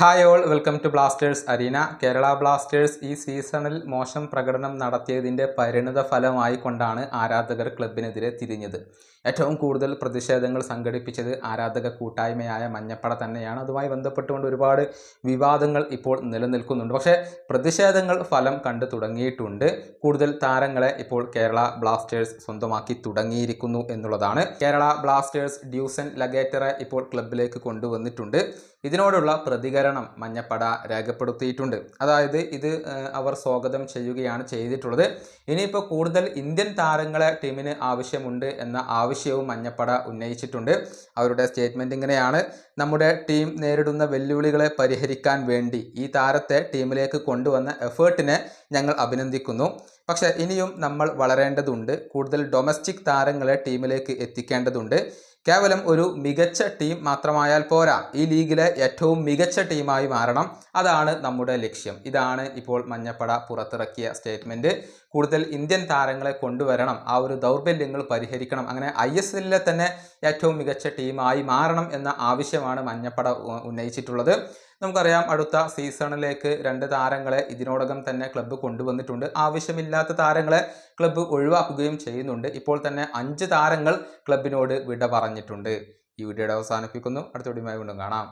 Hi all welcome to Blasters arena Kerala Blasters ഈ സീസണിൽ മോശം പ്രകടനം നടത്തിയതിന്റെ പരിണിത ഫലമായി കൊണ്ടാണ് ആരാധകർ ക്ലബിനെതിരെ തിരിഞ്ഞത്. ഏറ്റവും കൂടുതൽ പ്രതിഷേധങ്ങൾ സംഘടിപ്പിച്ചത് ആരാധക കൂട്ടായ്മയായ മഞ്ഞപ്പട തന്നെയാണ്. അതുമായി ബന്ധപ്പെട്ടുകൊണ്ട് ഒരുപാട് വിവാദങ്ങൾ ഇപ്പോൾ നിലനിൽക്കുന്നുണ്ട്. പക്ഷേ പ്രതിഷേധങ്ങൾ ഫലം കണ്ടു തുടങ്ങിയിട്ടുണ്ട്. കൂടുതൽ താരങ്ങളെ ഇപ്പോൾ കേരള ബ്ലാസ്റ്റേഴ്സ് സ്വന്തമാക്കി തുടങ്ങിയിരിക്കുന്നു എന്നുള്ളതാണ്. കേരള ബ്ലാസ്റ്റേഴ്സ് ഡ്യൂസൻ ലഗേറ്ററെ ഇപ്പോൾ ക്ലബിലേക്ക് കൊണ്ടുവന്നിട്ടുണ്ട്. ഇതിനോടുള്ള പ്രതികരണം മഞ്ഞപ്പട രേഖപ്പെടുത്തിയിട്ടുണ്ട്. അതായത് ഇത് അവർ സ്വാഗതം ചെയ്യുകയാണ് ചെയ്തിട്ടുള്ളത്. ഇനിയിപ്പോൾ കൂടുതൽ ഇന്ത്യൻ താരങ്ങളെ ടീമിന് ആവശ്യമുണ്ട് എന്ന ആവശ്യവും മഞ്ഞപ്പട ഉന്നയിച്ചിട്ടുണ്ട്. അവരുടെ സ്റ്റേറ്റ്മെന്റ് ഇങ്ങനെയാണ്. നമ്മുടെ ടീം നേരിടുന്ന വെല്ലുവിളികളെ പരിഹരിക്കാൻ വേണ്ടി ഈ താരത്തെ ടീമിലേക്ക് കൊണ്ടുവന്ന എഫേർട്ടിനെ ഞങ്ങൾ അഭിനന്ദിക്കുന്നു. പക്ഷേ ഇനിയും നമ്മൾ വളരേണ്ടതുണ്ട്. കൂടുതൽ ഡൊമസ്റ്റിക് താരങ്ങളെ ടീമിലേക്ക് എത്തിക്കേണ്ടതുണ്ട്. കേവലം ഒരു മികച്ച ടീം മാത്രമായാൽ പോരാ. ഈ ലീഗിലെ ഏറ്റവും മികച്ച ടീമായി മാറണം. അതാണ് നമ്മുടെ ലക്ഷ്യം. ഇതാണ് ഇപ്പോൾ മഞ്ഞപ്പട പുറത്തിറക്കിയ സ്റ്റേറ്റ്മെന്റ് കൂടുതൽ ഇന്ത്യൻ താരങ്ങളെ കൊണ്ടുവരണം. ആ ഒരു ദൗർബല്യങ്ങൾ പരിഹരിക്കണം. അങ്ങനെ ഐ എസ് എല്ലിലെ തന്നെ ഏറ്റവും മികച്ച ടീമായി മാറണം എന്ന ആവശ്യമാണ് മഞ്ഞപ്പട ഉന്നയിച്ചിട്ടുള്ളത്. നമുക്കറിയാം അടുത്ത സീസണിലേക്ക് രണ്ട് താരങ്ങളെ ഇതിനോടകം തന്നെ ക്ലബ്ബ് കൊണ്ടുവന്നിട്ടുണ്ട്. ആവശ്യമില്ലാത്ത താരങ്ങളെ ക്ലബ്ബ് ഒഴിവാക്കുകയും ചെയ്യുന്നുണ്ട്. ഇപ്പോൾ തന്നെ അഞ്ച് താരങ്ങൾ ക്ലബിനോട് വിട പറഞ്ഞിട്ടുണ്ട്. ഈ വീഡിയോയുടെ അവസാനിപ്പിക്കുന്നു. അടുത്ത വീഡിയോയുമായി വീണ്ടും കാണാം.